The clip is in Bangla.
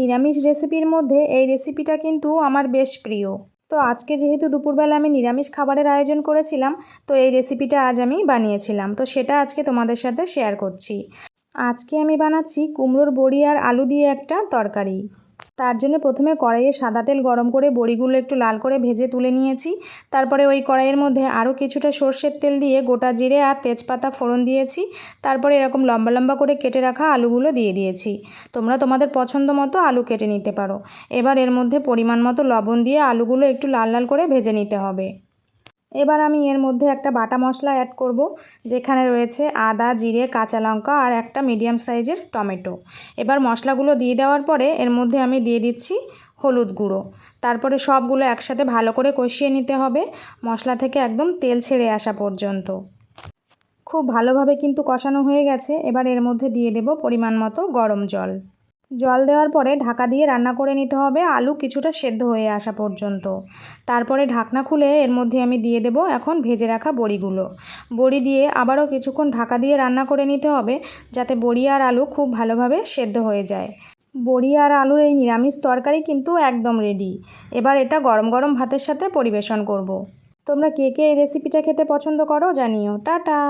নিরামিষ রেসিপির মধ্যে এই রেসিপিটা কিন্তু আমার বেশ প্রিয়। তো আজকে যেহেতু দুপুরবেলা আমি নিরামিষ খাবারের আয়োজন করেছিলাম, তো এই রেসিপিটা আজ আমি বানিয়েছিলাম। তো সেটা আজকে তোমাদের সাথে শেয়ার করছি। আজকে আমি বানাচ্ছি কুমড়োর বড়ি আর আলু দিয়ে একটা তরকারি। তার জন্য প্রথমে কড়াইয়ে সাদা তেল গরম করে বড়িগুলো একটু লাল করে ভেজে তুলে নিয়েছি। তারপরে ওই কড়াইয়ের মধ্যে আরও কিছুটা সর্ষের তেল দিয়ে গোটা জিরে আর তেজপাতা ফোড়ন দিয়েছি। তারপরে এরকম লম্বা লম্বা করে কেটে রাখা আলুগুলো দিয়ে দিয়েছি। তোমরা তোমাদের পছন্দ মতো আলু কেটে নিতে পারো। এবার এর মধ্যে পরিমাণ মতো লবণ দিয়ে আলুগুলো একটু লাল লাল করে ভেজে নিতে হবে। এবার আমি এর মধ্যে একটা বাটা মশলা অ্যাড করব, যেখানে রয়েছে আদা, জিরে, কাঁচা লঙ্কা আর একটা মিডিয়াম সাইজের টমেটো। এবার মশলাগুলো দিয়ে দেওয়ার পরে এর মধ্যে আমি দিয়ে দিচ্ছি হলুদ গুঁড়ো। তারপরে সবগুলো একসাথে ভালো করে কষিয়ে নিতে হবে, মশলা থেকে একদম তেল ছেড়ে আসা পর্যন্ত। খুব ভালোভাবে কিন্তু কষানো হয়ে গেছে। এবার এর মধ্যে দিয়ে দেব পরিমাণ মতো গরম জল। জল দেওয়ার পরে ঢাকা দিয়ে রান্না করে নিতে হবে। আলু কিছুটা সেদ্ধ হয়ে আসা পর্যন্ত। তারপরে ঢাকনা খুলে এর মধ্যে আমি দিয়ে দেব এখন ভেজে রাখা বড়িগুলো। বড়ি দিয়ে আবারও কিছুক্ষণ ঢাকা দিয়ে রান্না করে নিতে হবে যাতে বড়ি আর আলু খুব ভালোভাবে সেদ্ধ হয়ে যায়। বড়ি আর আলুর এই নিরামিষ তরকারি কিন্তু একদম রেডি এবার এটা গরম গরম ভাতের সাথে পরিবেশন করব। তোমরা কে কে এই রেসিপিটা খেতে পছন্দ করো জানিও। টাটা!